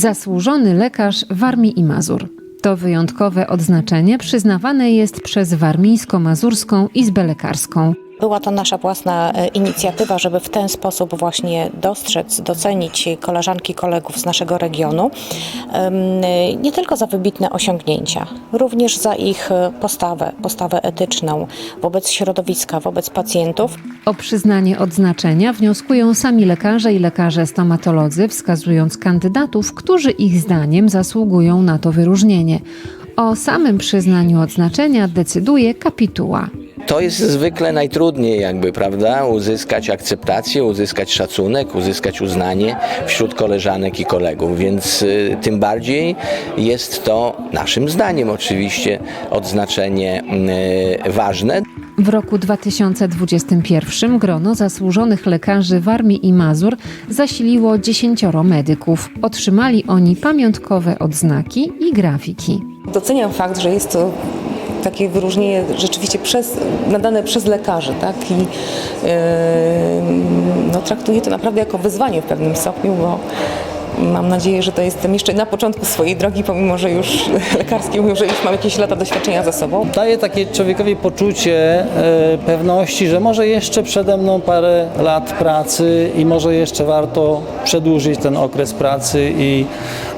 Zasłużony lekarz Warmii i Mazur. To wyjątkowe odznaczenie przyznawane jest przez Warmińsko-Mazurską Izbę Lekarską. Była to nasza własna e, inicjatywa, żeby w ten sposób właśnie dostrzec, docenić koleżanki, kolegów z naszego regionu. E, Nie tylko za wybitne osiągnięcia, również za ich e, postawę, postawę etyczną wobec środowiska, wobec pacjentów. O przyznanie odznaczenia wnioskują sami lekarze i lekarze stomatolodzy, wskazując kandydatów, którzy ich zdaniem zasługują na to wyróżnienie. O samym przyznaniu odznaczenia decyduje kapituła. To jest zwykle najtrudniej, jakby, prawda? Uzyskać akceptację, uzyskać szacunek, uzyskać uznanie wśród koleżanek i kolegów, więc y, tym bardziej jest to naszym zdaniem oczywiście odznaczenie y, ważne. W roku 2021 grono zasłużonych lekarzy Warmii i Mazur zasiliło dziesięcioro medyków. Otrzymali oni pamiątkowe odznaki i grafiki. Doceniam fakt, że jest to takie wyróżnienie rzeczywiście przez, nadane przez lekarzy, tak? I yy, no, traktuję to naprawdę jako wyzwanie w pewnym stopniu, bo mam nadzieję, że to jestem jeszcze na początku swojej drogi, pomimo że już lekarskie mówią, że już mam jakieś lata doświadczenia za sobą. daje takie człowiekowi poczucie e, pewności, że może jeszcze przede mną parę lat pracy i może jeszcze warto przedłużyć ten okres pracy i,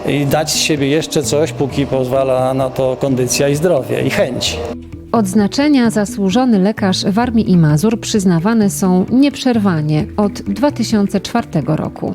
i dać z siebie jeszcze coś, póki pozwala na to kondycja i zdrowie i chęć. Odznaczenia zasłużony lekarz Warmii i Mazur przyznawane są nieprzerwanie od 2004 roku.